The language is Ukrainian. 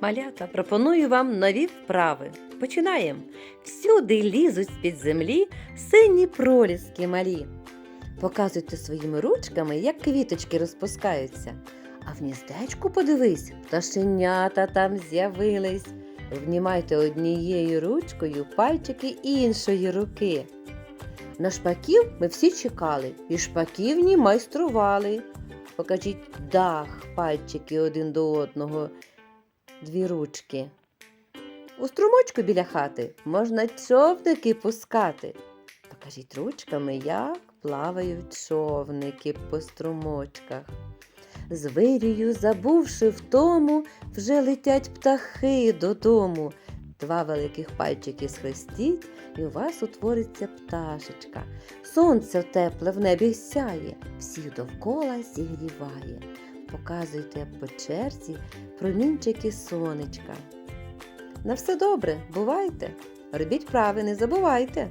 Малята, пропоную вам нові вправи. Починаємо. Всюди лізуть з-під землі сині проліски малі. Показуйте своїми ручками, як квіточки розпускаються. А в гніздечку подивись, пташенята там з'явились. Внімайте однією ручкою пальчики іншої руки. На шпаків ми всі чекали, і шпаківні майстрували. Покажіть дах, пальчики один до одного, дві ручки. У струмочку біля хати можна човники пускати. Покажіть ручками, як плавають човники по струмочках. З вирію, забувши втому, вже летять птахи додому. Два великих пальчики схрестіть, і у вас утвориться пташечка. Сонце тепле в небі сяє, всіх довкола зігріває. Показуйте по черзі промінчики сонечка. На все добре, бувайте! Робіть прави, не забувайте!